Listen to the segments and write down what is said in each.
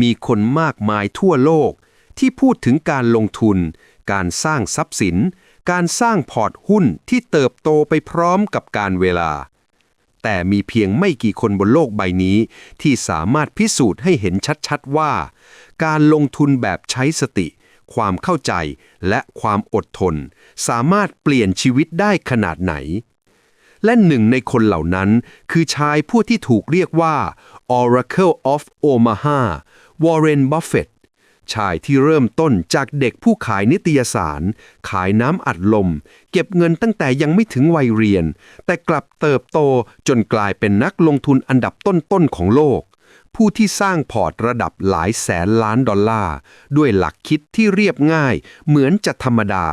มีคนมากมายทั่วโลก ที่พูดถึงการลงทุน การสร้างทรัพย์สิน การสร้างพอร์ตหุ้นที่เติบโตไปพร้อมกับการเวลา แต่มีเพียงไม่กี่คนบนโลกใบนี้ ที่สามารถพิสูจน์ให้เห็นชัดๆว่า การลงทุนแบบใช้สติ ความเข้าใจและความอดทน สามารถเปลี่ยนชีวิตได้ขนาดไหนและหนึ่งในคนเหล่านั้นคือชายผู้ที่ถูกเรียกว่า Oracle of Omaha Warren Buffett ชายที่เริ่มต้นจากเด็กผู้ขายนิตยสาร ขายน้ำอัดลม เก็บเงินตั้งแต่ยังไม่ถึงวัยเรียน แต่กลับเติบโตจนกลายเป็นนักลงทุนอันดับต้นๆของโลก ผู้ที่สร้างพอร์ตระดับหลายแสนล้านดอลลาร์ ด้วยหลักคิดที่เรียบง่าย เหมือนจะธรรมดา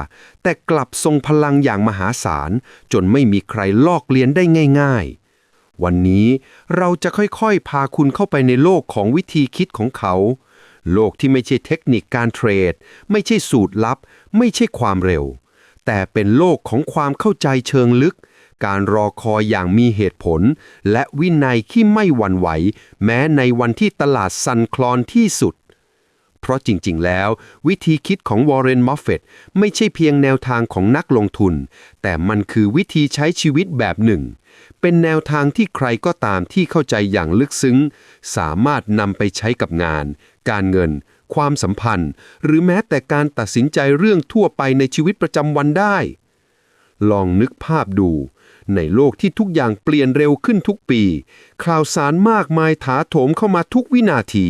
แต่กลับทรงพลังอย่างมหาศาล จนไม่มีใครลอกเลียนได้ง่าย ๆ วันนี้เราจะค่อยๆ พาคุณเข้าไปในโลกของวิธีคิดของเขา โลกที่ไม่ใช่เทคนิคการเทรด ไม่ใช่สูตรลับ ไม่ใช่ความเร็ว แต่เป็นโลกของความเข้าใจเชิงลึก การรอคอยอย่างมีเหตุผล และวินัยที่ไม่หวั่นไหว แม้ในวันที่ตลาดสั่นคลอนที่สุดเพราะจริง ๆ แล้ว วิธีคิดของวอร์เรนมัฟเฟตไม่ใช่เพียงแนวทางของนักลงทุน แต่มันคือวิธีใช้ชีวิตแบบหนึ่ง เป็นแนวทางที่ใครก็ตามที่เข้าใจอย่างลึกซึ้ง สามารถนำไปใช้กับงาน การเงิน ความสัมพันธ์ หรือแม้แต่การตัดสินใจเรื่องทั่วไปในชีวิตประจำวันได้ ลองนึกภาพดู ในโลกที่ทุกอย่างเปลี่ยนเร็วขึ้นทุกปี ข่าวสารมากมายถาโถมเข้ามาทุกวินาที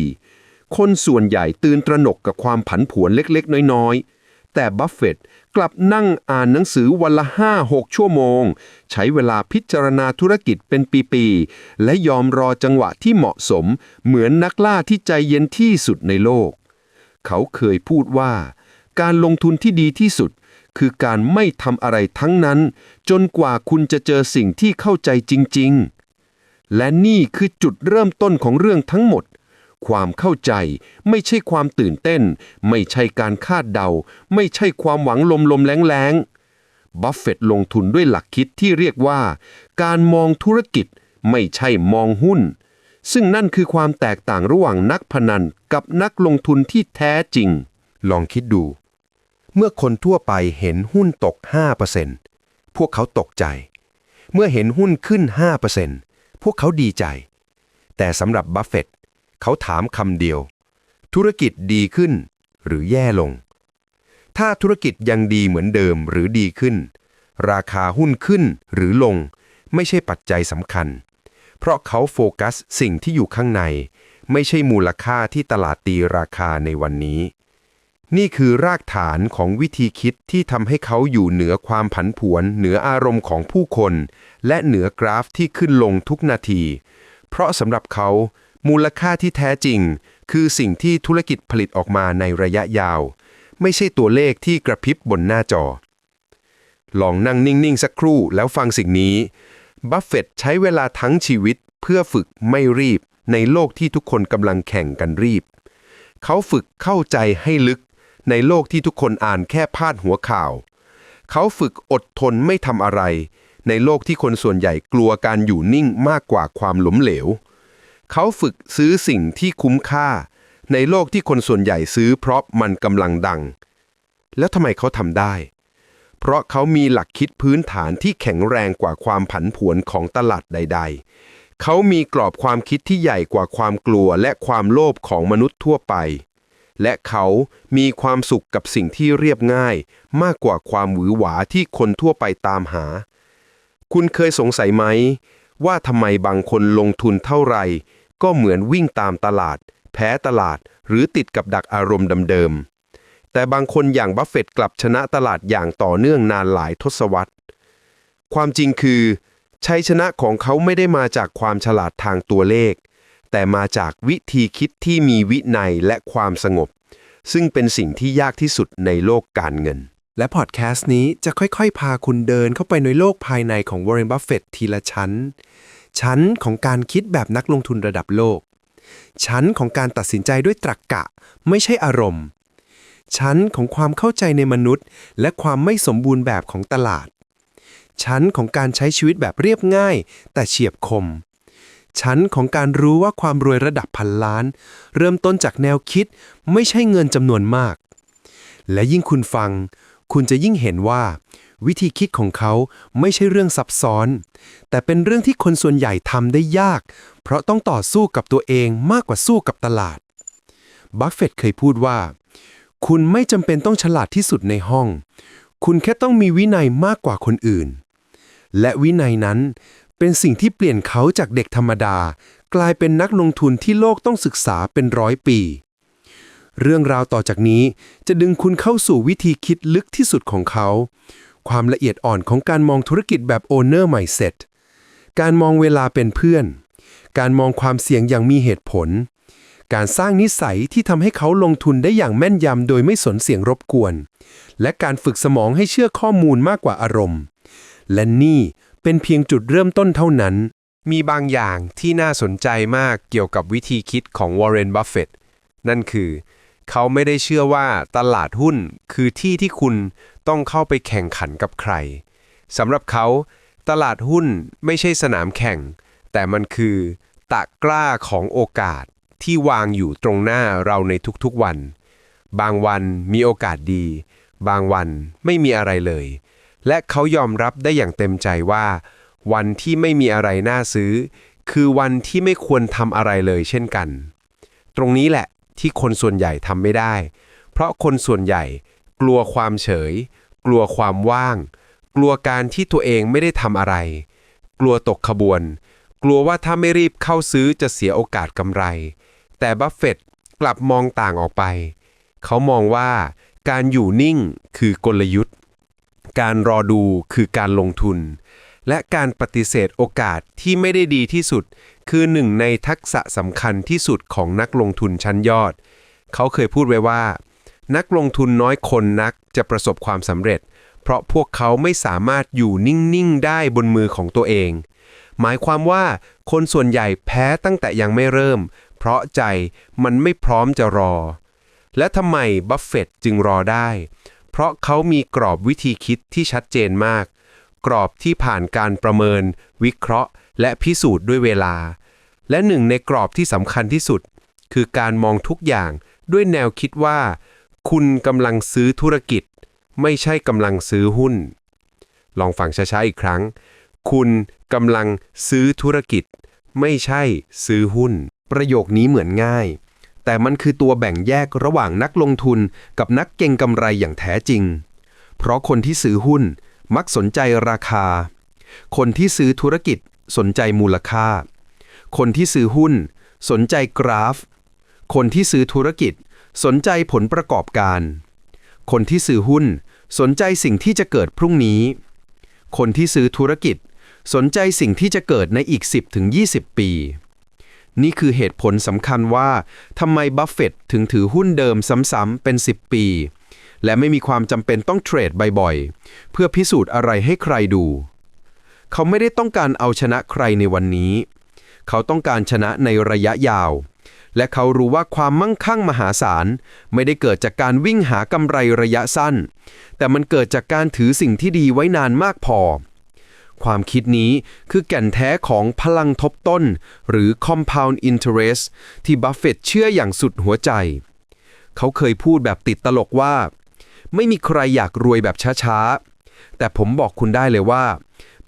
คนส่วนใหญ่ตื่นตระหนกกับความผันผวนเล็กๆ น้อยๆ แต่บัฟเฟต กลับนั่งอ่านหนังสือวันละ 5-6 ชั่วโมง ใช้เวลาพิจารณาธุรกิจเป็นปีๆ และยอมรอจังหวะที่เหมาะสม เหมือนนักล่าที่ใจเย็นที่สุดในโลก เขาเคยพูดว่า การลงทุนที่ดีที่สุด คือการไม่ทำอะไรทั้งนั้น จนกว่าคุณจะเจอสิ่งที่เข้าใจจริง ๆ และนี่คือจุดเริ่มต้นของเรื่องทั้งหมด ความเข้าใจ ไม่ใช่ความตื่นเต้น ไม่ใช่การคาดเดา ไม่ใช่ความหวังลมลมๆแรงแรงๆบัฟเฟต์ลงทุนด้วยหลักคิดที่เรียกว่า การมองธุรกิจ ไม่ใช่มองหุ้น ซึ่งนั่นคือความแตกต่างระหว่างนักพนันกับนักลงทุนที่แท้จริง ลองคิดดู เมื่อคนทั่วไปเห็นหุ้นตก 5%พวกเขาตกใจ เมื่อเห็นหุ้นขึ้น 5%พวกเขาดีใจ แต่สำหรับบัฟเฟต เขาถามคำเดียว ธุรกิจดีขึ้น หรือแย่ลง ถ้าธุรกิจยังดีเหมือนเดิมหรือดีขึ้น ราคาหุ้นขึ้นหรือลง ไม่ใช่ปัจจัยสำคัญ เพราะเขาโฟกัสสิ่งที่อยู่ข้างใน ไม่ใช่มูลค่าที่ตลาดตีราคาในวันนี้ นี่คือรากฐานของวิธีคิดที่ทำให้เขาอยู่เหนือความผันผวน เหนืออารมณ์ของผู้คน และเหนือกราฟที่ขึ้นลงทุกนาที เพราะสำหรับเขา มูลค่าที่แท้จริง คือสิ่งที่ธุรกิจผลิตออกมาในระยะยาว ไม่ใช่ตัวเลขที่กระพริบบนหน้าจอ ลองนั่งนิ่ง ๆ สักครู่แล้วฟังสิ่งนี้ บัฟเฟตใช้เวลาทั้งชีวิตเพื่อฝึกไม่รีบในโลกที่ทุกคนกำลังแข่งกันรีบ เขาฝึกเข้าใจให้ลึกในโลกที่ทุกคนอ่านแค่พาดหัวข่าว เขาฝึกอดทนไม่ทำอะไร ในโลกที่คนส่วนใหญ่กลัวการอยู่นิ่งมากกว่าความหลมเหลว เขาฝึกซื้อสิ่งที่คุ้มค่า ในโลกที่คนส่วนใหญ่ซื้อเพราะมันกำลังดัง แล้วทำไมเขาทำได้ เพราะเขามีหลักคิดพื้นฐานที่แข็งแรงกว่าความผันผวนของตลาดใด ๆ เขามีกรอบความคิดที่ใหญ่กว่าความกลัวและความโลภของมนุษย์ทั่วไป และเขามีความสุขกับสิ่งที่เรียบง่าย มากกว่าความหวือหวาที่คนทั่วไปตามหา คุณเคยสงสัยไหมว่าทำไมบางคนลงทุนเท่าไหร่ ก็เหมือนวิ่งตามตลาด แพ้ตลาด หรือติดกับดักอารมณ์เดิมๆ แต่บางคนอย่างบัฟเฟตต์กลับชนะตลาดอย่างต่อเนื่องนานหลายทศวรรษ ความจริงคือชัยชนะของเขาไม่ได้มาจากความฉลาดทางตัวเลข แต่มาจากวิธีคิดที่มีวินัยและความสงบ ซึ่งเป็นสิ่งที่ยากที่สุดในโลกการเงิน และพอดแคสต์นี้จะค่อยๆ พาคุณเดินเข้าไปในโลกภายในของวอร์เรนบัฟเฟตทีละชั้น ชั้นของการคิดแบบนักลงทุนระดับโลก ชั้นของการตัดสินใจด้วยตรรกกะ ไม่ใช่อารมณ์ ชั้นของความเข้าใจในมนุษย์ และความไม่สมบูรณ์แบบของตลาด ชั้นของการใช้ชีวิตแบบเรียบง่าย แต่เฉียบคม ชั้นของการรู้ว่าความรวยระดับพันล้าน เริ่มต้นจากแนวคิดไม่ใช่เงินจำนวนมาก และยิ่งคุณฟัง คุณจะยิ่งเห็นว่า วิธีคิดของเขาไม่ใช่เรื่องซับซ้อน แต่เป็นเรื่องที่คนส่วนใหญ่ทำได้ยาก เพราะต้องต่อสู้กับตัวเองมากกว่าสู้กับตลาด บัฟเฟตต์เคยพูดว่า คุณไม่จำเป็นต้องฉลาดที่สุดในห้อง คุณแค่ต้องมีวินัยมากกว่าคนอื่น และวินัยนั้นเป็นสิ่งที่เปลี่ยนเขาจากเด็กธรรมดา กลายเป็นนักลงทุนที่โลกต้องศึกษาเป็นร้อยปี เรื่องราวต่อจากนี้จะดึงคุณเข้าสู่วิธีคิดลึกที่สุดของเขา ความละเอียดอ่อนของการมองธุรกิจแบบ owner mindset การมองเวลาเป็นเพื่อน การมองความเสี่ยงอย่างมีเหตุผล การสร้างนิสัยที่ทำให้เขาลงทุนได้อย่างแม่นยำโดยไม่สนเสียงรบกวน และการฝึกสมองให้เชื่อข้อมูลมากกว่าอารมณ์ และนี่เป็นเพียงจุดเริ่มต้นเท่านั้น มีบางอย่างที่น่าสนใจมากเกี่ยวกับวิธีคิดของวอร์เรน บัฟเฟตนั่นคือ เขาไม่ได้เชื่อว่าตลาดหุ้นคือที่ที่คุณ ต้องเข้าไปแข่งขันกับใครสำหรับเขา ตลาดหุ้นไม่ใช่สนามแข่ง แต่มันคือตะกร้าของโอกาสที่วางอยู่ตรงหน้าเราในทุกๆวัน บางวันมีโอกาสดี บางวันไม่มีอะไรเลย และเขายอมรับได้อย่างเต็มใจว่า วันที่ไม่มีอะไรน่าซื้อ คือวันที่ไม่ควรทำอะไรเลยเช่นกัน ตรงนี้แหละที่คนส่วนใหญ่ทำไม่ได้ เพราะคนส่วนใหญ่ กลัวความเฉย กลัวความว่าง กลัวการที่ตัวเองไม่ได้ทำอะไร กลัวตกขบวน กลัวว่าถ้าไม่รีบเข้าซื้อจะเสียโอกาสกำไร แต่บัฟเฟตต์กลับมองต่างออกไป เขามองว่าการอยู่นิ่งคือกลยุทธ์ การรอดูคือการลงทุน และการปฏิเสธโอกาสที่ไม่ได้ดีที่สุด คือหนึ่งในทักษะสำคัญที่สุดของนักลงทุนชั้นยอด เขาเคยพูดไว้ว่า นักลงทุนน้อยคนนักจะประสบความสำเร็จ เพราะพวกเขาไม่สามารถอยู่นิ่ง ๆ ได้บนมือของตัวเอง หมายความว่าคนส่วนใหญ่แพ้ตั้งแต่ยังไม่เริ่ม เพราะใจมันไม่พร้อมจะรอ และทำไมบัฟเฟต์จึงรอได้ เพราะเขามีกรอบวิธีคิดที่ชัดเจนมาก กรอบที่ผ่านการประเมิน วิเคราะห์ และพิสูจน์ด้วยเวลา และหนึ่งในกรอบที่สำคัญที่สุด คือการมองทุกอย่างด้วยแนวคิดว่า คุณกำลังซื้อธุรกิจ ไม่ใช่กำลังซื้อหุ้น ลองฟังช้าๆอีกครั้ง คุณกำลังซื้อธุรกิจ ไม่ใช่ซื้อหุ้น ประโยคนี้เหมือนง่าย แต่มันคือตัวแบ่งแยกระหว่างนักลงทุนกับนักเก็งกำไรอย่างแท้จริง เพราะคนที่ซื้อหุ้นมักสนใจราคา คนที่ซื้อธุรกิจสนใจมูลค่า คนที่ซื้อหุ้น สนใจกราฟ คนที่ซื้อธุรกิจ สนใจผลประกอบการ คนที่ซื้อหุ้น สนใจสิ่งที่จะเกิดพรุ่งนี้ คนที่ซื้อธุรกิจ สนใจสิ่งที่จะเกิดในอีก 10-20 ปี นี่คือเหตุผลสำคัญว่าทำไมบัฟเฟต์ถึงถือหุ้นเดิมซ้ำๆเป็น 10 ปี และไม่มีความจำเป็นต้องเทรดบ่อยๆ เพื่อพิสูจน์อะไรให้ใครดู เขาไม่ได้ต้องการเอาชนะใครในวันนี้ เขาต้องการชนะในระยะยาว และเขารู้ว่าความมั่งคั่งมหาศาล ไม่ได้เกิดจากการวิ่งหากำไรระยะสั้น แต่มันเกิดจากการถือสิ่งที่ดีไว้นานมากพอ ความคิดนี้คือแก่นแท้ของพลังทบต้น หรือ compound interest ที่บัฟเฟตเชื่ออย่างสุดหัวใจ เขาเคยพูดแบบติดตลกว่า ไม่มีใครอยากรวยแบบช้าๆ แต่ผมบอกคุณได้เลยว่า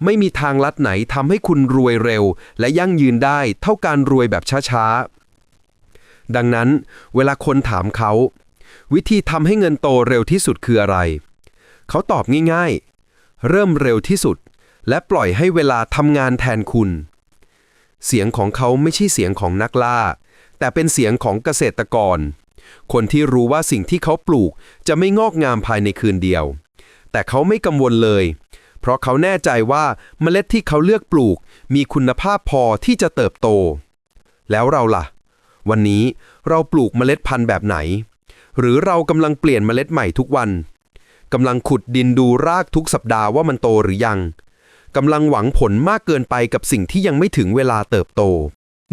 ไม่มีทางลัดไหนทำให้คุณรวยเร็ว และยั่งยืนได้เท่าการรวยแบบช้าๆ ดังนั้น เวลาคนถามเขา วิธีทำให้เงินโตเร็วที่สุดคืออะไร เขาตอบง่ายๆ เริ่มเร็วที่สุด และปล่อยให้เวลาทำงานแทนคุณ เสียงของเขาไม่ใช่เสียงของนักล่า แต่เป็นเสียงของเกษตรกร คนที่รู้ว่าสิ่งที่เขาปลูกจะไม่งอกงามภายในคืนเดียว แต่เขาไม่กังวลเลย เพราะเขาแน่ใจว่าเมล็ดที่เขาเลือกปลูก มีคุณภาพพอที่จะเติบโต แล้วเราล่ะ วันนี้เราปลูกเมล็ดพันธุ์แบบไหน หรือเรากำลังเปลี่ยนเมล็ดใหม่ทุกวันกำลังขุดดินดูรากทุกสัปดาห์ว่ามันโตหรือยังกำลังหวังผลมากเกินไปกับสิ่งที่ยังไม่ถึงเวลาเติบโต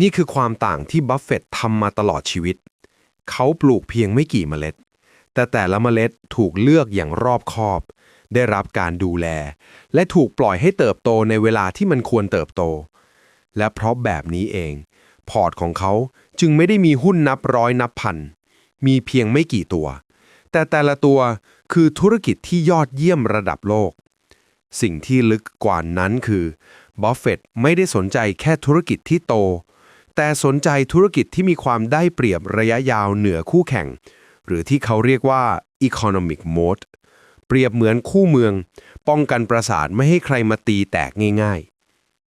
นี่คือความต่างที่บัฟเฟตต์ทำมาตลอดชีวิต เขาปลูกเพียงไม่กี่เมล็ด แต่แต่ละเมล็ดถูกเลือกอย่างรอบคอบ ได้รับการดูแล และถูกปล่อยให้เติบโตในเวลาที่มันควรเติบโต และเพราะแบบนี้เอง พอร์ตของเขา จึงไม่ได้มีหุ้นนับร้อยนับพัน มีเพียงไม่กี่ตัว แต่แต่ละตัวคือธุรกิจที่ยอดเยี่ยมระดับโลก สิ่งที่ลึกกว่านั้นคือบัฟเฟตไม่ได้สนใจแค่ธุรกิจที่โต แต่สนใจธุรกิจที่มีความได้เปรียบระยะยาวเหนือคู่แข่ง หรือที่เขาเรียกว่า economic mode เปรียบเหมือนคู่เมือง ป้องกันประสาทไม่ให้ใครมาตีแตกง่ายๆ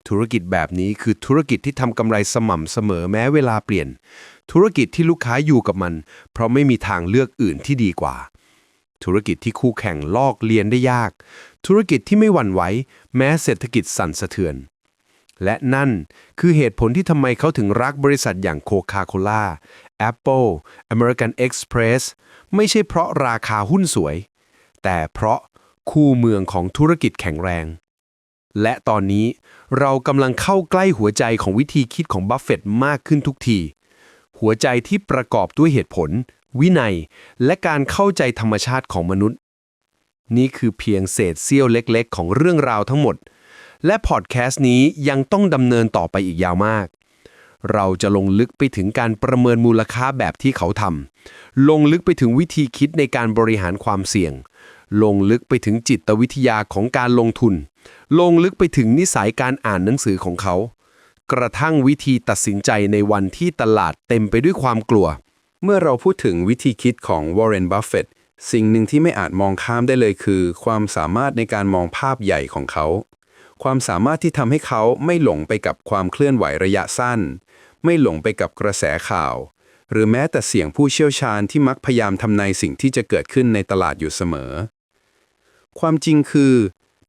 ธุรกิจแบบนี้คือธุรกิจที่ทำกำไรสม่ำเสมอแม้เวลาเปลี่ยน ธุรกิจที่ลูกค้าอยู่กับมัน เพราะไม่มีทางเลือกอื่นที่ดีกว่า ธุรกิจที่คู่แข่งลอกเลียนได้ยาก ธุรกิจที่ไม่หวั่นไหวแม้เศรษฐกิจสั่นสะเทือน และนั่นคือเหตุผลที่ทำไมเขาถึงรักบริษัทอย่างโคคาโคล่า Apple American Express ไม่ใช่เพราะราคาหุ้นสวย แต่เพราะคู่เมืองของธุรกิจแข็งแรง และตอนนี้เรากำลังเข้าใกล้หัวใจของวิธีคิดของบัฟเฟตต์มากขึ้นทุกที หัวใจที่ประกอบด้วยเหตุผล วินัย และการเข้าใจธรรมชาติของมนุษย์ นี่คือเพียงเศษเสี้ยวเล็กๆ ของเรื่องราวทั้งหมด และพอดแคสต์นี้ยังต้องดำเนินต่อไปอีกยาวมาก เราจะลงลึกไปถึงการประเมินมูลค่าแบบที่เขาทำลงลึกไปถึงวิธีคิดในการบริหารความเสี่ยง ลงลึกไปถึงจิตวิทยาของการลงทุน ลงลึกไปถึงนิสัยการอ่านหนังสือของเขา กระทั่งวิธีตัดสินใจในวันที่ตลาดเต็มไปด้วยความกลัว เมื่อเราพูดถึงวิธีคิดของวอร์เรน บัฟเฟตต์สิ่งหนึ่งที่ไม่อาจมองข้ามได้เลยคือ ความสามารถในการมองภาพใหญ่ของเขา ความสามารถที่ทำให้เขาไม่หลงไปกับความเคลื่อนไหวระยะสั้น ไม่หลงไปกับกระแสข่าว หรือแม้แต่เสียงผู้เชี่ยวชาญที่มักพยายามทำนายสิ่งที่จะเกิดขึ้นในตลาดอยู่เสมอ ความจริงคือ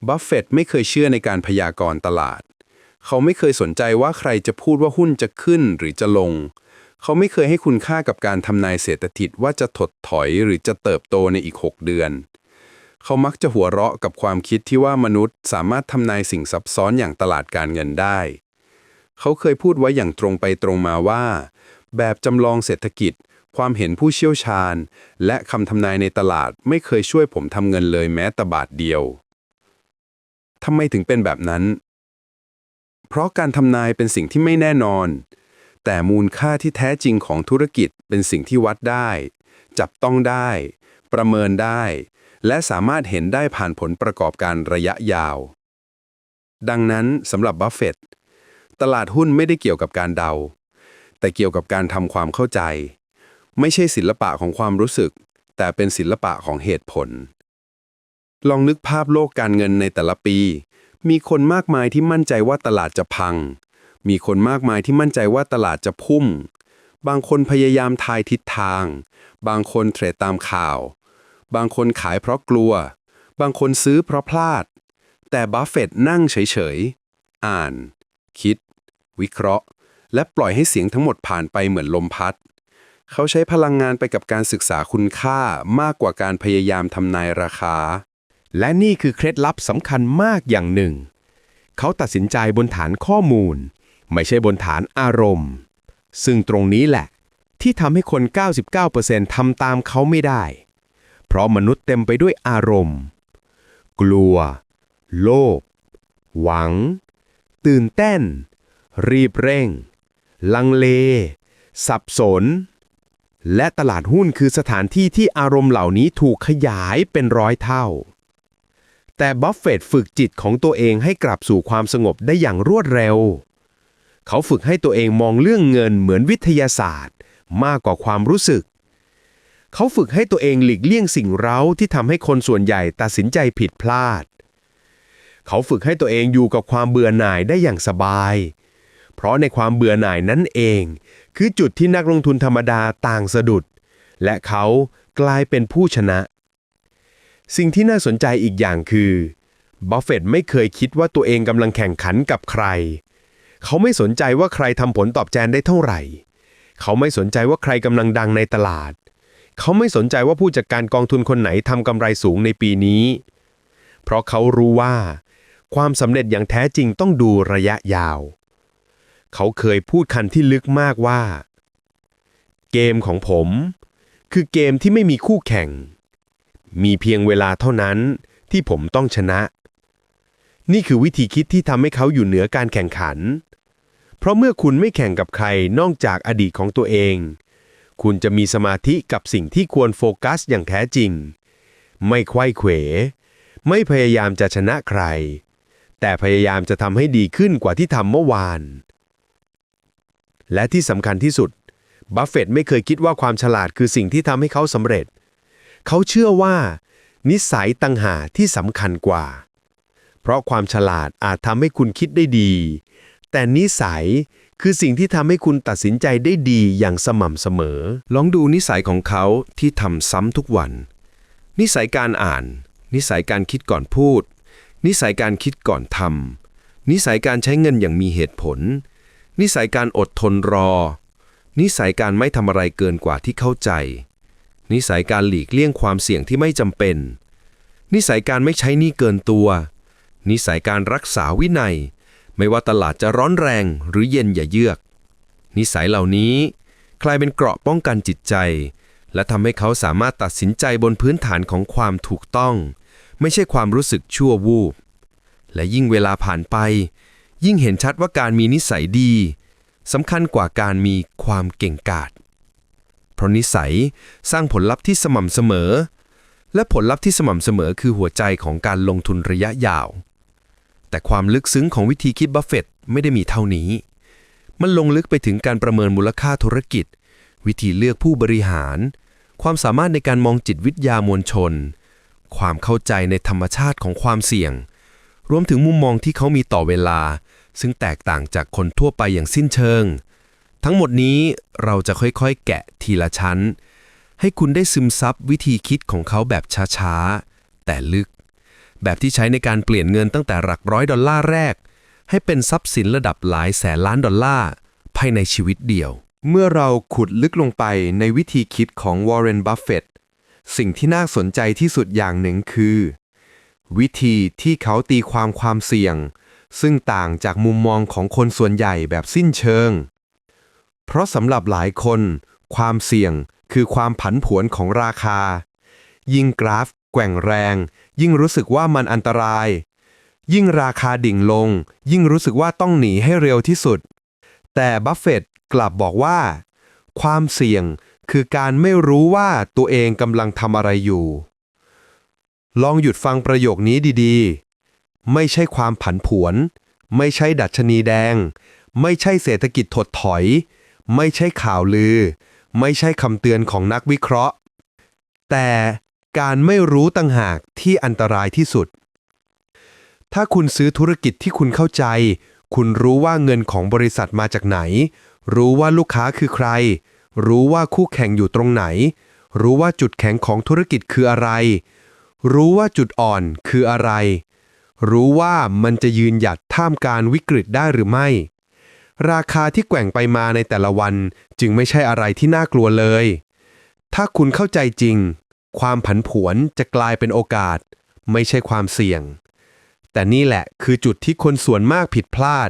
บัฟเฟตต์ไม่เคยเชื่อในการพยากรณ์ตลาด เขาไม่เคยสนใจว่าใครจะพูดว่าหุ้นจะขึ้นหรือจะลง เขาไม่เคยให้คุณค่ากับการทำนายเศรษฐกิจว่าจะถดถอยหรือจะเติบโตในอีก 6 เดือน เขามักจะหัวเราะกับความคิดที่ว่ามนุษย์สามารถทำนายสิ่งซับซ้อนอย่างตลาดการเงินได้ เขาเคยพูดไว้อย่างตรงไปตรงมาว่า แบบจำลองเศรษฐกิจความเห็นผู้เชี่ยวชาญ และคำทำนายในตลาดไม่เคยช่วยผมทำเงินเลยแม้แต่บาทเดียว ทำไมถึงเป็นแบบนั้น เพราะการทำนายเป็นสิ่งที่ไม่แน่นอน แต่มูลค่าที่แท้จริงของธุรกิจเป็นสิ่งที่วัดได้ จับต้องได้ ประเมินได้ และสามารถเห็นได้ผ่านผลประกอบการระยะยาว ดังนั้นสำหรับบัฟเฟตต์ตลาดหุ้นไม่ได้เกี่ยวกับการเดา แต่เกี่ยวกับการทำความเข้าใจ ไม่ใช่ศิลปะของความรู้สึก แต่เป็นศิลปะของเหตุผล ลองนึกภาพโลกการเงินในแต่ละปี มีคนมากมายที่มั่นใจว่าตลาดจะพัง มีคนมากมายที่มั่นใจว่าตลาดจะพุ่งบางคนพยายามทายทิศทาง บางคนเทรดตามข่าว บางคนขายเพราะกลัว บางคนซื้อเพราะพลาด แต่บัฟเฟตต์นั่งเฉยๆ อ่าน คิด วิเคราะห์ และปล่อยให้เสียงทั้งหมดผ่านไปเหมือนลมพัดเขาใช้พลังงานไปกับการศึกษาคุณค่ามากกว่าการพยายามทำนายราคา และนี่คือเคล็ดลับสำคัญมากอย่างหนึ่ง เขาตัดสินใจบนฐานข้อมูล ไม่ใช่บนฐานอารมณ์ ซึ่งตรงนี้แหละ ที่ทำให้คน 99%ทำตามเขาไม่ได้ เพราะมนุษย์เต็มไปด้วยอารมณ์ กลัว โลภ หวัง ตื่นเต้น รีบเร่ง ลังเล สับสน และตลาดหุ้นคือสถานที่ที่อารมณ์เหล่านี้ถูกขยายเป็นร้อยเท่า แต่บัฟเฟตฝึกจิตของตัวเองให้กลับสู่ความสงบได้อย่างรวดเร็ว เขาฝึกให้ตัวเองมองเรื่องเงินเหมือนวิทยาศาสตร์ มากกว่าความรู้สึก เขาฝึกให้ตัวเองหลีกเลี่ยงสิ่งเร้าที่ทำให้คนส่วนใหญ่ตัดสินใจผิดพลาด เขาฝึกให้ตัวเองอยู่กับความเบื่อหน่ายได้อย่างสบาย เพราะในความเบื่อหน่ายนั่นเอง คือจุดที่นักลงทุนธรรมดาต่างสะดุด และเขากลายเป็นผู้ชนะ สิ่งที่น่าสนใจอีกอย่างคือบัฟเฟตต์ไม่เคยคิดว่าตัวเองกำลังแข่งขันกับใคร เขาไม่สนใจว่าใครทำผลตอบแทนได้เท่าไหร่ เขาไม่สนใจว่าใครกำลังดังในตลาด เขาไม่สนใจว่าผู้จัดการกองทุนคนไหนทำกำไรสูงในปีนี้ เพราะเขารู้ว่า ความสำเร็จอย่างแท้จริงต้องดูระยะยาว เขาเคยพูดคันที่ลึกมากว่า เกมของผม คือเกมที่ไม่มีคู่แข่ง มีเพียงเวลาเท่านั้นที่ผมต้องชนะ นี่คือวิธีคิดที่ทำให้เขาอยู่เหนือการแข่งขัน เพราะเมื่อคุณไม่แข่งกับใครนอกจากอดีตของตัวเอง คุณจะมีสมาธิกับสิ่งที่ควรโฟกัสอย่างแท้จริง ไม่ไขว้เขว ไม่พยายามจะชนะใคร แต่พยายามจะทำให้ดีขึ้นกว่าที่ทำเมื่อวาน และที่สำคัญที่สุด บัฟเฟตต์ไม่เคยคิดว่าความฉลาดคือสิ่งที่ทำให้เขาสำเร็จ เขาเชื่อว่า นิสัยตังหาที่สำคัญกว่า เพราะความฉลาดอาจทำให้คุณคิดได้ดี แต่นิสัยคือสิ่งที่ทำให้คุณตัดสินใจได้ดีอย่างสม่ำเสมอ ลองดูนิสัยของเขาที่ทำซ้ำทุกวัน นิสัยการอ่าน นิสัยการคิดก่อนพูด นิสัยการคิดก่อนทำนิสัยการใช้เงินอย่างมีเหตุผล นิสัยการอดทนรอ นิสัยการไม่ทำอะไรเกินกว่าที่เข้าใจ นิสัยการหลีกเลี่ยงความเสี่ยงที่ไม่จำเป็น นิสัยการไม่ใช้หนี้เกินตัว นิสัยการรักษาวินัย ไม่ว่าตลาดจะร้อนแรงหรือเย็นอย่าเยือก นิสัยเหล่านี้กลายเป็นเกราะป้องกันจิตใจ และทำให้เขาสามารถตัดสินใจบนพื้นฐานของความถูกต้อง ไม่ใช่ความรู้สึกชั่ววูบ และยิ่งเวลาผ่านไป ยิ่งเห็นชัดว่าการมีนิสัยดีสำคัญกว่าการมีความเก่งกาจ เพราะนิสัยสร้างผลลัพธ์ที่สม่ำเสมอ และผลลัพธ์ที่สม่ำเสมอคือหัวใจของการลงทุนระยะยาว แต่ความลึกซึ้งของวิธีคิดบัฟเฟตต์ไม่ได้มีเท่านี้ มันลงลึกไปถึงการประเมินมูลค่าธุรกิจ วิธีเลือกผู้บริหาร ความสามารถในการมองจิตวิทยามวลชน ความเข้าใจในธรรมชาติของความเสี่ยง รวมถึงมุมมองที่เขามีต่อเวลา ซึ่งแตกต่างจากคนทั่วไปอย่างสิ้นเชิง ทั้งหมดนี้เราจะค่อยๆ แกะทีละชั้น ให้คุณได้ซึมซับวิธีคิดของเขาแบบช้าๆ แต่ลึก แบบที่ใช้ในการเปลี่ยนเงินตั้งแต่หลักร้อยดอลลาร์แรก ให้เป็นทรัพย์สินระดับหลายแสนล้านดอลลาร์ภายในชีวิตเดียว เมื่อเราขุดลึกลงไปในวิธีคิดของวอร์เรน บัฟเฟตสิ่งที่น่าสนใจที่สุดอย่างหนึ่งคือ วิธีที่เขาตีความความเสี่ยง ซึ่งต่างจากมุมมองของคนส่วนใหญ่แบบสิ้นเชิง เพราะสำหรับหลายคน ความเสี่ยงคือความผันผวนของราคา ยิ่งกราฟ แกว่งแรง ยิ่งรู้สึกว่ามันอันตราย ยิ่งราคาดิ่งลง ยิ่งรู้สึกว่าต้องหนีให้เร็วที่สุด แต่บัฟเฟตต์กลับบอกว่า ความเสี่ยงคือการไม่รู้ว่าตัวเองกำลังทำอะไรอยู่ ลองหยุดฟังประโยคนี้ดีๆ ไม่ใช่ความผันผวน ไม่ใช่ดัชนีแดง ไม่ใช่เศรษฐกิจถดถอย ไม่ใช่ข่าวลือ ไม่ใช่คำเตือนของนักวิเคราะห์ แต่การไม่รู้ต่างหากที่อันตรายที่สุด ถ้าคุณซื้อธุรกิจที่คุณเข้าใจ คุณรู้ว่าเงินของบริษัทมาจากไหน รู้ว่าลูกค้าคือใคร รู้ว่าคู่แข่งอยู่ตรงไหน รู้ว่าจุดแข็งของธุรกิจคืออะไร รู้ว่าจุดอ่อนคืออะไร รู้ว่ามันจะยืนหยัดท่ามการวิกฤตได้หรือไม่ ราคาที่แกว่งไปมาในแต่ละวันจึงไม่ใช่อะไรที่น่ากลัวเลย ถ้าคุณเข้าใจจริง ความผันผวนจะกลายเป็นโอกาส ไม่ใช่ความเสี่ยง แต่นี่แหละคือจุดที่คนส่วนมากผิดพลาด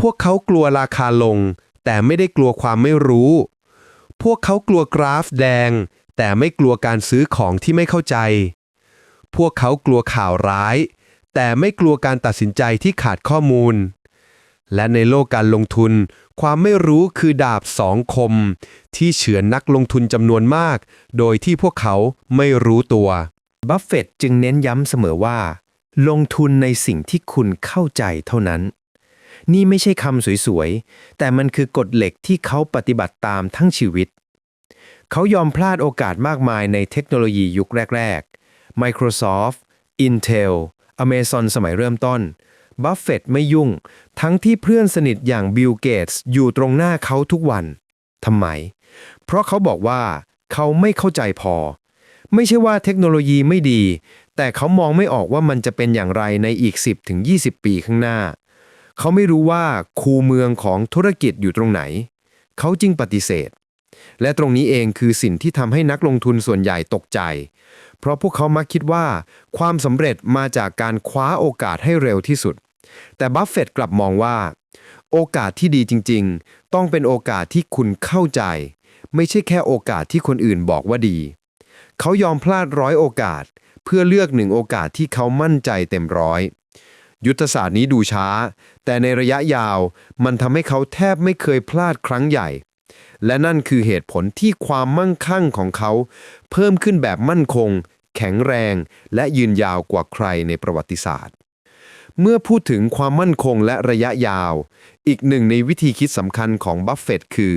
พวกเขากลัวราคาลง แต่ไม่ได้กลัวความไม่รู้ พวกเขากลัวกราฟแดง แต่ไม่กลัวการซื้อของที่ไม่เข้าใจ พวกเขากลัวข่าวร้าย แต่ไม่กลัวการตัดสินใจที่ขาดข้อมูล และในโลกการลงทุน ความไม่รู้คือดาบสองคม ที่เฉือนนักลงทุนจำนวนมาก โดยที่พวกเขาไม่รู้ตัว บัฟเฟตต์จึงเน้นย้ำเสมอว่า ลงทุนในสิ่งที่คุณเข้าใจเท่านั้น นี่ไม่ใช่คำสวยๆ แต่มันคือกฎเหล็กที่เขาปฏิบัติตามทั้งชีวิต เขายอมพลาดโอกาสมากมายในเทคโนโลยียุคแรก ๆ Microsoft Intel Amazon สมัยเริ่มต้น บัฟเฟตไม่ยุ่ง ทั้งที่เพื่อนสนิทอย่างบิลเกตส์อยู่ตรงหน้าเขาทุกวันทำไม เพราะเขาบอกว่าเขาไม่เข้าใจพอ ไม่ใช่ว่าเทคโนโลยีไม่ดี แต่เขามองไม่ออกว่ามันจะเป็นอย่างไรในอีก 10ถึง20 ปีข้างหน้า เขาไม่รู้ว่าคูเมืองของธุรกิจอยู่ตรงไหน เขาจึงปฏิเสธ และตรงนี้เองคือสิ่งที่ทำให้นักลงทุนส่วนใหญ่ตกใจ เพราะพวกเขามักคิดว่า ความสำเร็จมาจากการคว้าโอกาสให้เร็วที่สุด แต่บัฟเฟตต์กลับมองว่า โอกาสที่ดีจริง ๆ ต้องเป็นโอกาสที่คุณเข้าใจ ไม่ใช่แค่โอกาสที่คนอื่นบอกว่าดี เขายอมพลาดร้อยโอกาส เพื่อเลือกหนึ่งโอกาสที่เขามั่นใจเต็มร้อยยุทธศาสตร์นี้ดูช้า แต่ในระยะยาวมันทำให้เขาแทบไม่เคยพลาดครั้งใหญ่ และนั่นคือเหตุผลที่ความมั่งคั่งของเขา เพิ่มขึ้นแบบมั่นคง แข็งแรง และยืนยาวกว่าใครในประวัติศาสตร์ เมื่อพูดถึงความมั่นคงและระยะยาว อีกหนึ่งในวิธีคิดสำคัญของบัฟเฟตต์คือ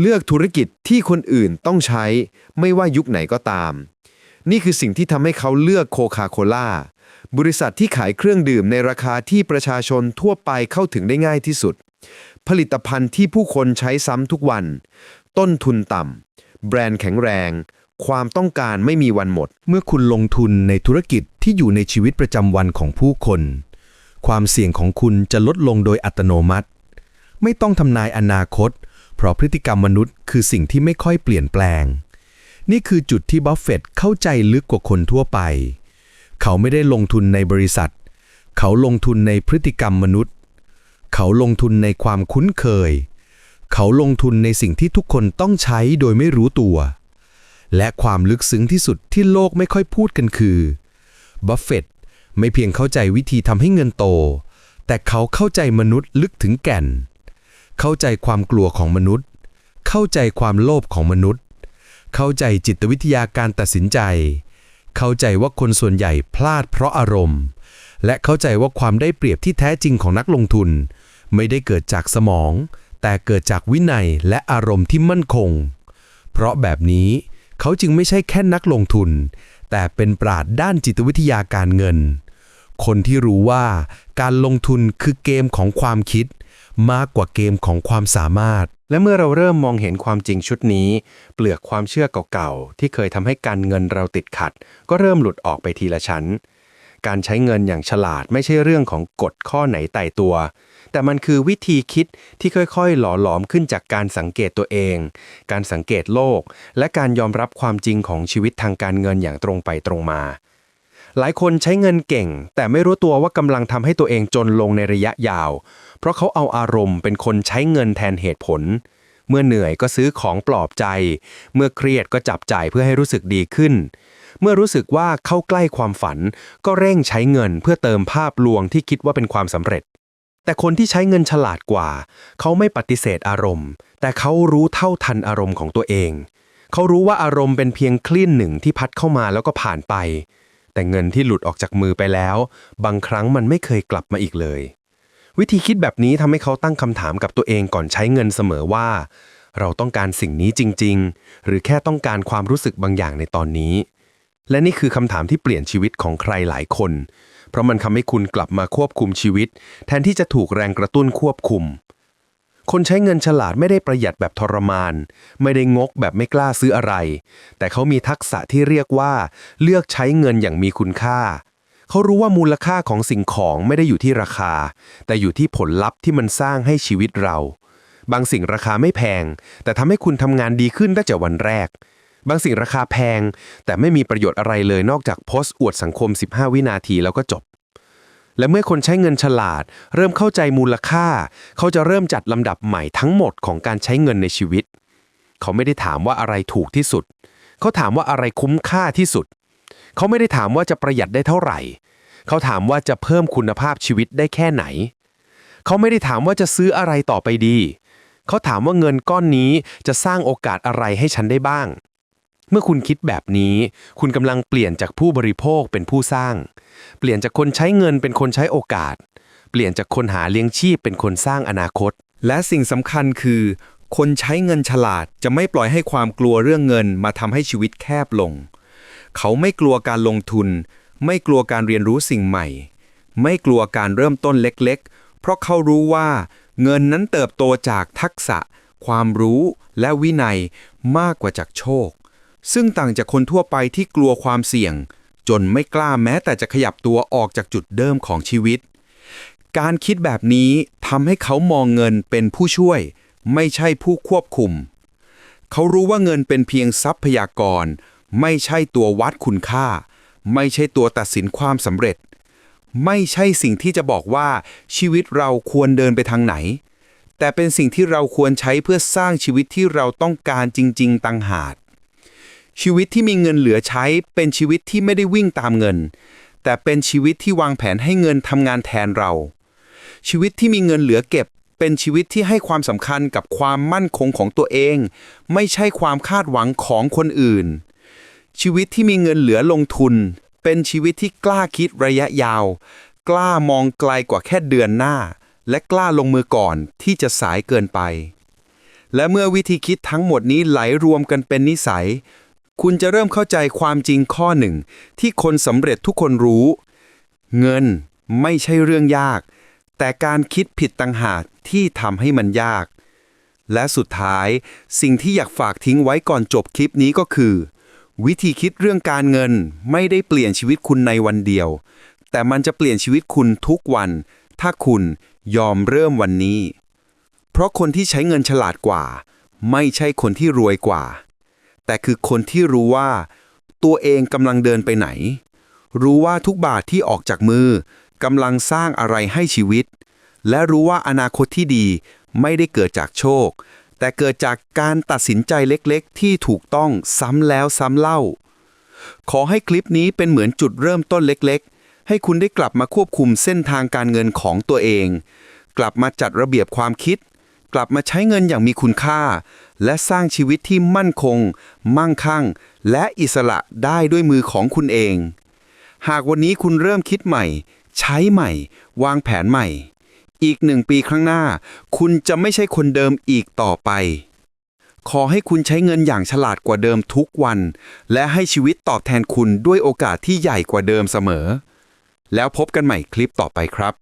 เลือกธุรกิจที่คนอื่นต้องใช้ ไม่ว่ายุคไหนก็ตาม นี่คือสิ่งที่ทำให้เขาเลือกโคคาโคล่าบริษัทที่ขายเครื่องดื่มในราคาที่ประชาชนทั่วไปเข้าถึงได้ง่ายที่สุด ผลิตภัณฑ์ที่ผู้คนใช้ซ้ำทุกวัน ต้นทุนต่ำ แบรนด์แข็งแรง ความต้องการไม่มีวันหมด เมื่อคุณลงทุนในธุรกิจที่อยู่ในชีวิตประจำวันของผู้คน ความเสี่ยงของคุณจะลดลงโดยอัตโนมัติ ไม่ต้องทำนายอนาคต เพราะพฤติกรรมมนุษย์คือสิ่งที่ไม่ค่อยเปลี่ยนแปลง นี่คือจุดที่บัฟเฟตต์เข้าใจลึกกว่าคนทั่วไป เขาไม่ได้ลงทุนในบริษัท เขาลงทุนในพฤติกรรมมนุษย์ เขาลงทุนในความคุ้นเคย เขาลงทุนในสิ่งที่ทุกคนต้องใช้โดยไม่รู้ตัว และความลึกซึ้งที่สุดที่โลกไม่ค่อยพูดกันคือบัฟเฟตต์ไม่เพียงเข้าใจวิธีทำให้เงินโต แต่เขาเข้าใจมนุษย์ลึกถึงแก่น เข้าใจความกลัวของมนุษย์ เข้าใจความโลภของมนุษย์ เข้าใจจิตวิทยาการตัดสินใจ เข้าใจว่าคนส่วนใหญ่พลาดเพราะอารมณ์ และเข้าใจว่าความได้เปรียบที่แท้จริงของนักลงทุน ไม่ได้เกิดจากสมอง แต่เกิดจากวินัยและอารมณ์ที่มั่นคง เพราะแบบนี้เขาจึงไม่ใช่แค่นักลงทุน แต่เป็นปราดด้านจิตวิทยาการเงิน คนที่รู้ว่าการลงทุนคือเกมของความคิด มากกว่าเกมของความสามารถ และเมื่อเราเริ่มมองเห็นความจริงชุดนี้ เปลือกความเชื่อเก่าๆ ที่เคยทำให้การเงินเราติดขัด ก็เริ่มหลุดออกไปทีละชั้นการใช้เงินอย่างฉลาดไม่ใช่เรื่องของกฎข้อไหนไต่ตัว แต่มันคือวิธีคิดที่ค่อยๆ หล่อหลอมขึ้นจากการสังเกตตัวเอง การสังเกตโลก และการยอมรับความจริงของชีวิตทางการเงินอย่างตรงไปตรงมา หลายคนใช้เงินเก่ง แต่ไม่รู้ตัวว่ากำลังทำให้ตัวเองจนลงในระยะยาว เพราะเขาเอาอารมณ์เป็นคนใช้เงินแทนเหตุผล เมื่อเหนื่อยก็ซื้อของปลอบใจ เมื่อเครียดก็จับจ่ายเพื่อให้รู้สึกดีขึ้นเมื่อรู้สึกว่าเข้าใกล้ความฝัน ก็เร่งใช้เงินเพื่อเติมภาพลวงที่คิดว่าเป็นความสำเร็จ แต่คนที่ใช้เงินฉลาดกว่า เขาไม่ปฏิเสธอารมณ์ แต่เขารู้เท่าทันอารมณ์ของตัวเอง เขารู้ว่าอารมณ์เป็นเพียงคลื่นหนึ่งที่พัดเข้ามาแล้วก็ผ่านไป แต่เงินที่หลุดออกจากมือไปแล้ว บางครั้งมันไม่เคยกลับมาอีกเลย วิธีคิดแบบนี้ทำให้เขาตั้งคำถามกับตัวเองก่อนใช้เงินเสมอว่า เราต้องการสิ่งนี้จริง ๆ หรือแค่ต้องการความรู้สึกบางอย่างในตอนนี้ และนี่คือคำถามที่เปลี่ยนชีวิตของใครหลายคน เพราะมันทำให้คุณกลับมาควบคุมชีวิต แทนที่จะถูกแรงกระตุ้นควบคุม คนใช้เงินฉลาดไม่ได้ประหยัดแบบทรมาน ไม่ได้งกแบบไม่กล้าซื้ออะไร แต่เขามีทักษะที่เรียกว่า เลือกใช้เงินอย่างมีคุณค่า เขารู้ว่ามูลค่าของสิ่งของไม่ได้อยู่ที่ราคา แต่อยู่ที่ผลลัพธ์ที่มันสร้างให้ชีวิตเรา บางสิ่งราคาไม่แพง แต่ทำให้คุณทำงานดีขึ้นตั้งแต่วันแรก บางสิ่งราคาแพง แต่ไม่มีประโยชน์อะไรเลยนอกจากโพสต์อวดสังคม 15 วินาทีแล้วก็จบ และเมื่อคนใช้เงินฉลาด เริ่มเข้าใจมูลค่า เขาจะเริ่มจัดลำดับใหม่ทั้งหมดของการใช้เงินในชีวิต เขาไม่ได้ถามว่าอะไรถูกที่สุด เขาถามว่าอะไรคุ้มค่าที่สุด เขาไม่ได้ถามว่าจะประหยัดได้เท่าไหร่ เขาถามว่าจะเพิ่มคุณภาพชีวิตได้แค่ไหน เขาไม่ได้ถามว่าจะซื้ออะไรต่อไปดีเขาถามว่าเงินก้อนนี้จะสร้างโอกาสอะไรให้ฉันได้บ้าง เมื่อคุณคิดแบบนี้ คุณกำลังเปลี่ยนจากผู้บริโภคเป็นผู้สร้าง เปลี่ยนจากคนใช้เงินเป็นคนใช้โอกาส เปลี่ยนจากคนหาเลี้ยงชีพเป็นคนสร้างอนาคต และสิ่งสำคัญคือ คนใช้เงินฉลาดจะไม่ปล่อยให้ความกลัวเรื่องเงินมาทำให้ชีวิตแคบลง เขาไม่กลัวการลงทุน ไม่กลัวการเรียนรู้สิ่งใหม่ ไม่กลัวการเริ่มต้นเล็กๆ เพราะเขารู้ว่า เงินนั้นเติบโตจากทักษะ ความรู้และวินัยมากกว่าจากโชค ซึ่งต่างจากคนทั่วไปที่กลัวความเสี่ยง จนไม่กล้าแม้แต่จะขยับตัวออกจากจุดเดิมของชีวิต การคิดแบบนี้ทำให้เขามองเงินเป็นผู้ช่วย ไม่ใช่ผู้ควบคุม เขารู้ว่าเงินเป็นเพียงทรัพยากร ไม่ใช่ตัววัดคุณค่า ไม่ใช่ตัวตัดสินความสำเร็จ ไม่ใช่สิ่งที่จะบอกว่าชีวิตเราควรเดินไปทางไหน แต่เป็นสิ่งที่เราควรใช้เพื่อสร้างชีวิตที่เราต้องการจริง ๆต่างหาก ชีวิตที่มีเงินเหลือใช้เป็นชีวิตที่ไม่ได้วิ่งตามเงิน แต่เป็นชีวิตที่วางแผนให้เงินทำงานแทนเรา ชีวิตที่มีเงินเหลือเก็บ เป็นชีวิตที่ให้ความสำคัญกับความมั่นคงของตัวเอง ไม่ใช่ความคาดหวังของคนอื่น ชีวิตที่มีเงินเหลือลงทุน เป็นชีวิตที่กล้าคิดระยะยาว กล้ามองไกลกว่าแค่เดือนหน้า และกล้าลงมือก่อนที่จะสายเกินไป และเมื่อวิธีคิดทั้งหมดนี้ไหลรวมกันเป็นนิสัย คุณจะเริ่มเข้าใจความจริงข้อหนึ่ง ที่คนสำเร็จทุกคนรู้ เงินไม่ใช่เรื่องยาก แต่การคิดผิดต่างหากที่ทำให้มันยาก และสุดท้ายสิ่งที่อยากฝากทิ้งไว้ก่อนจบคลิปนี้ก็คือ วิธีคิดเรื่องการเงินไม่ได้เปลี่ยนชีวิตคุณในวันเดียว แต่มันจะเปลี่ยนชีวิตคุณทุกวัน ถ้าคุณยอมเริ่มวันนี้ เพราะคนที่ใช้เงินฉลาดกว่า ไม่ใช่คนที่รวยกว่า แต่คือคนที่รู้ว่า ตัวเองกำลังเดินไปไหน รู้ว่าทุกบาทที่ออกจากมือกำลังสร้างอะไรให้ชีวิต และรู้ว่าอนาคตที่ดีไม่ได้เกิดจากโชค แต่เกิดจากการตัดสินใจเล็กๆ ที่ถูกต้องซ้ำแล้วซ้ำเล่า ขอให้คลิปนี้เป็นเหมือนจุดเริ่มต้นเล็กๆ ให้คุณได้กลับมาควบคุมเส้นทางการเงินของตัวเอง กลับมาจัดระเบียบความคิด กลับมาใช้เงินอย่างมีคุณค่า และสร้างชีวิตที่มั่นคง มั่งคั่ง และอิสระได้ด้วยมือของคุณเอง หากวันนี้คุณเริ่มคิดใหม่ ใช้ใหม่ วางแผนใหม่ อีกหนึ่งปีข้างหน้า คุณจะไม่ใช่คนเดิมอีกต่อไป ขอให้คุณใช้เงินอย่างฉลาดกว่าเดิมทุกวัน และให้ชีวิตตอบแทนคุณด้วยโอกาสที่ใหญ่กว่าเดิมเสมอ แล้วพบกันใหม่คลิปต่อไปครับ